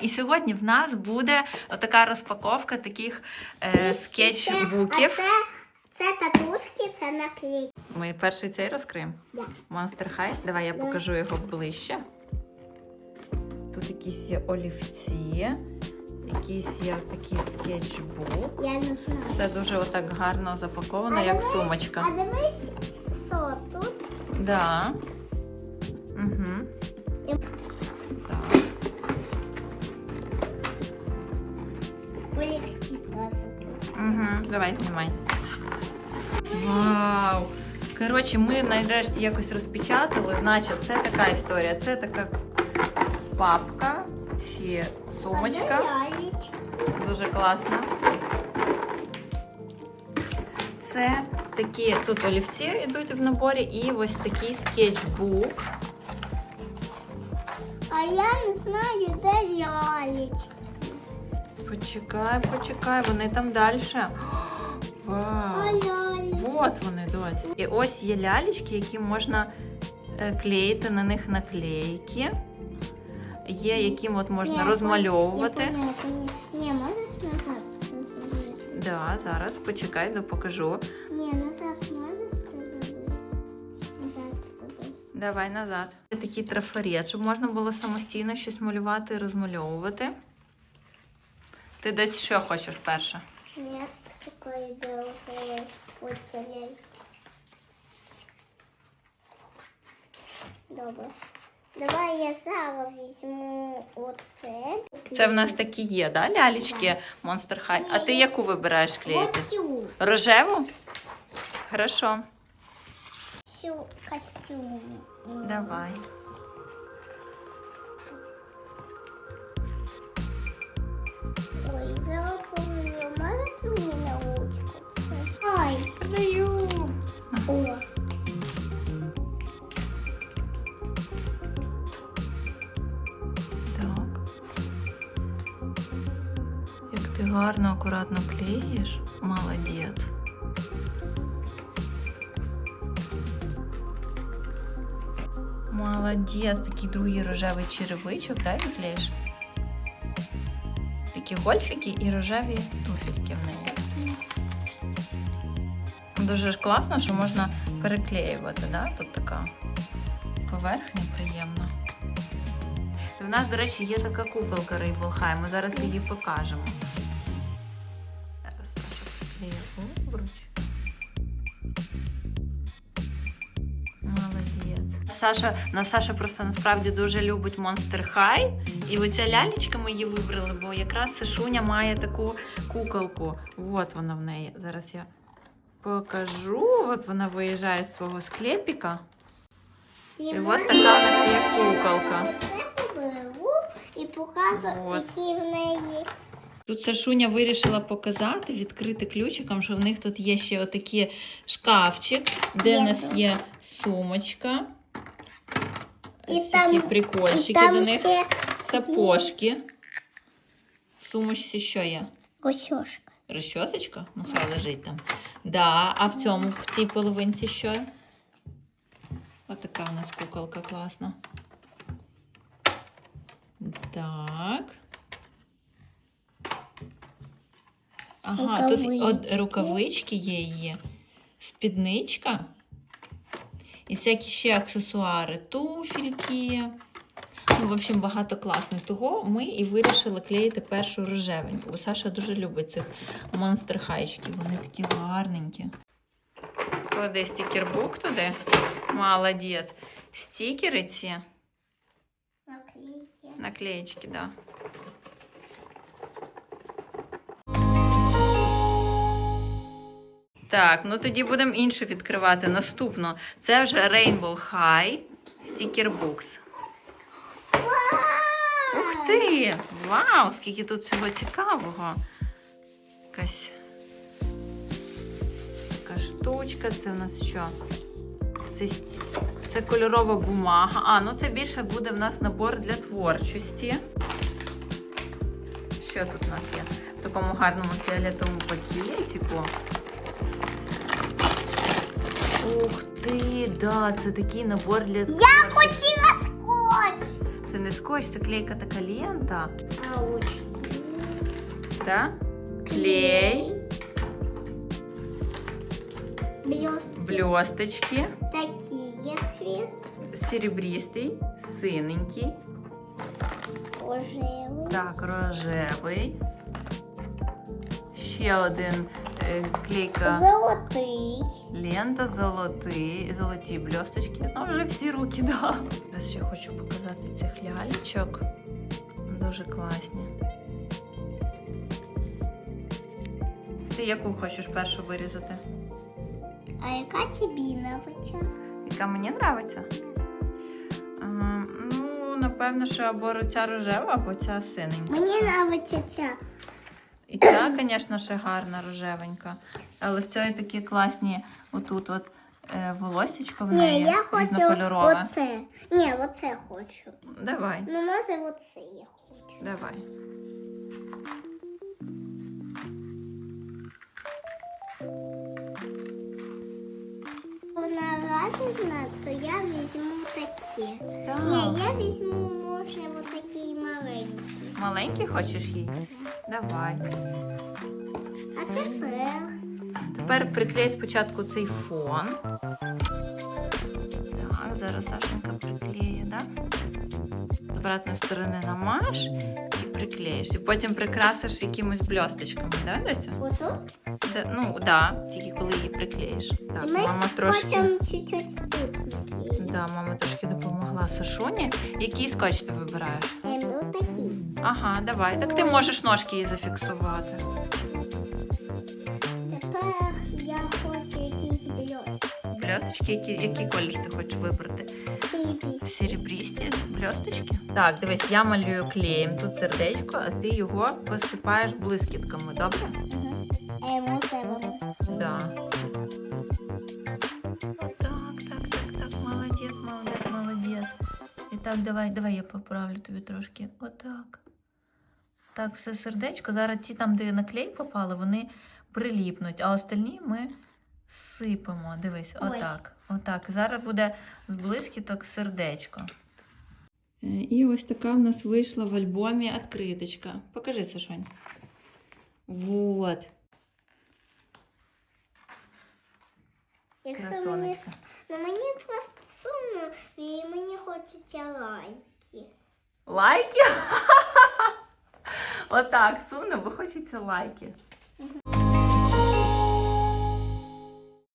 і сьогодні в нас буде така розпаковка таких е, скетчбуків. А це, це татушки, це наклейки. Ми перший цей розкриємо. Да. Monster High. Давай я покажу його ближче. Тут якісь є олівці, якийсь є такий скетчбук. Я не знаю. Це дуже отак гарно запаковано, як сумочка. А дивись, що тут? Да. Угу. Угу. Давай знімай. Вау! Коротше, ми нарешті якось розпечатали. Значить, це така історія. Це така папка чи сумочка. Дуже класно. Це такі тут олівці йдуть в наборі, і ось такий скетчбук. А я не знаю, де лялечки. Почекай, почекай, вони там далі. Вау! Вот вони досі. І ось є лялечки, які можна е, клеїти на них наклейки. Є, яким от можна Ні, розмальовувати. Ні, ні, ні, можеш назад зробити? Да, зараз почекай, допокажу. Ні, назад можеш зробити? Назад зробити. Давай назад. Це такий трафарет, щоб можна було самостійно щось малювати і розмальовувати. Ти десь що хочеш перше? Ні, шукаю, де оце. Добре. Давай я зараз візьму оце. Це в нас такі є, да, лялечки Monster High. А ти яку вибираєш клеїти? Оцю. Рожеву? Хорошо. Цю костюм. Давай. О. Так. Як ти гарно, акуратно клеїш. Молодець. Молодець, такий другий рожевий черевичок, да, відклеїш? Такі гольфики і рожеві туфельки в неї. Дуже ж класно, що можна переклеювати, да? Тут така поверхня приємна. В нас, до речі, є така куколка Rainbow High. Ми зараз її покажемо. Зараз обруч. Молодець. Саша, на Саша просто насправді дуже любить Monster High. І оця лялечка ми її вибрали, бо якраз Сашуня має таку куколку. От вона в неї. Зараз я покажу. От вона виїжджає з свого склепіка. І от така у нас є куколка. І показую, Вот. які в неї. Тут Сашуня вирішила показати, відкрити ключиком, що в них тут є ще отакі шкафчик, де Є у нас тут. є сумочка. І Ось там- такі прикольчики І до там них. ще Сапожки. В сумочці що є? косьошка. Розчосочка? Ну, хай лежить там. Да, а в цьому, в цій половинці що? Отака у нас куколка класна. Так. Ага, тут от Рукавички. рукавички є її, спідничка. І всякі ще аксесуари, туфельки. Ну, в общем, багато класних. Того ми і вирішили клеїти першу рожевеньку. Бо Саша дуже любить цих монстр хайчиків. Вони такі гарненькі. Клади стікербук туди. Молодець. Стікери ці, Наклейки. наклеєчки, да. Так, ну тоді будемо іншу відкривати. Наступну. Це вже Rainbow High Sticker Books. Ух ти! Вау! Скільки тут всього цікавого. Якась така штучка. Це у нас що? Це, це кольорова бумага. А, ну це більше буде в нас набор для творчості. Що тут у нас є? В такому гарному фіолетовому пакетику. Ух ти, да, це такий набор для Я хотіла. Це не скотч, це клейка така лента. Да? Клей, Блестки. блісточки, Такие цвет. серебристий, синенький, Рожевый. так, рожевий. Ще один клейка. Золотый. Лента золотий, золоті блісточки. Ну, вже всі руки, да. Зараз ще хочу показати цих лялечок. Дуже класні. Ти яку хочеш першу вирізати? А яка тобі нравиться? Яка мені подобається? Ну, напевно, що або ця рожева, або ця синенька. Мені нравиться ця. І ця, звісно, ще гарна рожевенька. Але в цій такі класні отут от е, волосічко в неї Ні, я хочу різнокольорове. оце. Ні, оце хочу. Давай, Ну, може, оце я хочу. давай. Вона радісна, то я візьму такі. Так. Ні, я візьму, може, отакий маленький. Маленький хочеш їй? Давай. А тепер Тепер приклей спочатку цей фон. Так, зараз Сашенька приклеє, так? З обратної сторони намаш приклеїш. І потім прикрасиш якимось бльосточками, да, Доця? отут. Да, ну, так, да, тільки коли її приклеїш. Так, І ми мама трошки. хочемо чуть-чуть тут. Да, мама трошки допомогла Сашуні. Який скотч ти вибираєш? Ем, отакий. Ага, давай. Так ти можеш ножки її зафіксувати. Блісточки, які, який колір ти хочеш вибрати? Серебрісті блісточки? Так, дивись, я малюю клеєм тут сердечко, а ти його посипаєш блискітками, добре? Ем. Да. Так, так, так, так, молодець, молодець, молодець. І так, давай, давай я поправлю тобі трошки. Отак. Так, все сердечко. Зараз ті там, де наклей попали, вони приліпнуть, а остальні ми сипемо. Дивись, Ой. отак. Отак. Зараз буде з блискіток сердечко. Е, І ось така в нас вийшла в альбомі відкриточка. Покажи, Сашонь. Вот. Якщо мені, с- ну, мені просто сумно, і мені хочеться лайки. Лайки? Отак, сумно, бо хочеться лайки.